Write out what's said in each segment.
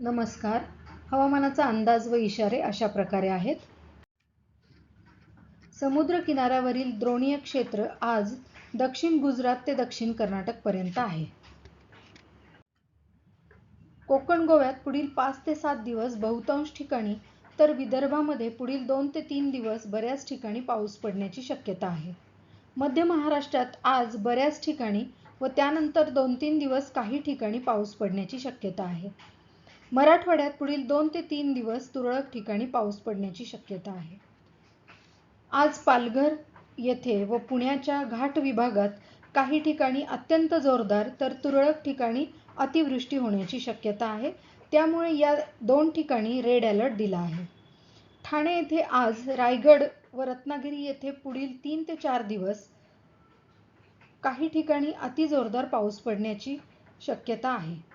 नमस्कार. हवामानाचा अंदाज व इशारे अशा प्रकारे आहेत. समुद्र किनाऱ्यावरील द्रोणीय क्षेत्र आज दक्षिण गुजरात ते दक्षिण कर्नाटक पर्यंत आहे. कोकण गोव्यात पुढील पाच ते सात दिवस बहुतांश ठिकाणी तर विदर्भामध्ये पुढील दोन ते तीन दिवस बऱ्याच ठिकाणी पाऊस पडण्याची शक्यता आहे. मध्य महाराष्ट्रात आज बऱ्याच ठिकाणी व त्यानंतर दोन तीन दिवस काही ठिकाणी पाऊस पडण्याची शक्यता आहे. मराठवाड्यात पुढील दोन ते तीन दिवस तुरळक ठिकाणी पाऊस पडण्याची शक्यता आहे. आज पालघर येथे व पुण्याच्या घाट विभागात काही ठिकाणी अत्यंत जोरदार तर तुरळक ठिकाणी अतिवृष्टी होण्याची शक्यता आहे. त्यामुळे या दोन ठिकाणी रेड अलर्ट दिला आहे. ठाणे येथे आज रायगड व रत्नागिरी येथे पुढील तीन ते चार दिवस काही ठिकाणी अतिजोरदार पाऊस पडण्याची शक्यता आहे.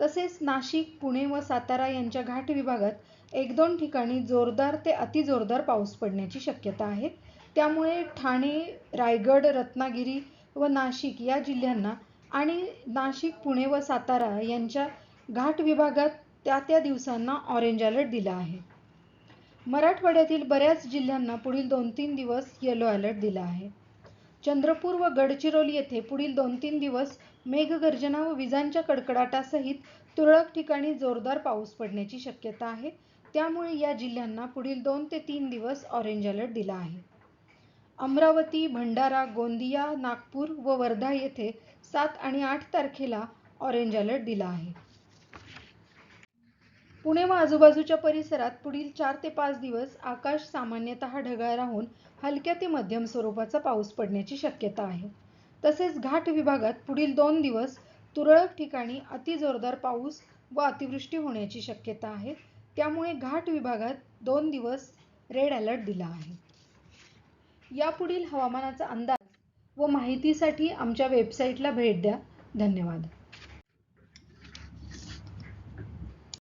तसेच नाशिक पुणे व सातारा यांच्या घाट विभागात एक दोन ठिकाणी जोरदार ते अतिजोरदार पाऊस पडण्याची शक्यता आहे. त्यामुळे ठाणे रायगड रत्नागिरी व नाशिक या जिल्ह्यांना आणि नाशिक पुणे व सातारा यांच्या घाट विभागात त्या त्या दिवसांना ऑरेंज अलर्ट दिला आहे. मराठवाड्यातील बऱ्याच जिल्ह्यांना पुढील दोन तीन दिवस येलो अलर्ट दिला आहे. चंद्रपूर व गडचिरोली येथे पुढील दोन तीन दिवस मेघगर्जना व विजांच्या कडकडाटासहित तुरळक ठिकाणी जोरदार पाऊस पडण्याची शक्यता आहे. त्यामुळे या जिल्ह्यांना पुढील दोन ते तीन दिवस ऑरेंज अलर्ट दिला आहे. अमरावती भंडारा गोंदिया नागपूर व वर्धा येथे सात आणि आठ तारखेला ऑरेंज अलर्ट दिला आहे. पुणे व आजूबाजूच्या परिसरात पुढील चार ते पाच दिवस आकाश सामान्यतः ढगाळ राहून हलक्या ते मध्यम स्वरूपाचा पाऊस पडण्याची शक्यता आहे. तसेच घाट विभागात पुढील दोन दिवस तुरळक ठिकाणी अतिजोरदार पाऊस व अतिवृष्टी होण्याची शक्यता आहे. त्यामुळे घाट विभागात दोन दिवस रेड अलर्ट दिला आहे. यापुढील हवामानाचा अंदाज व माहितीसाठी आमच्या वेबसाईटला भेट द्या. धन्यवाद.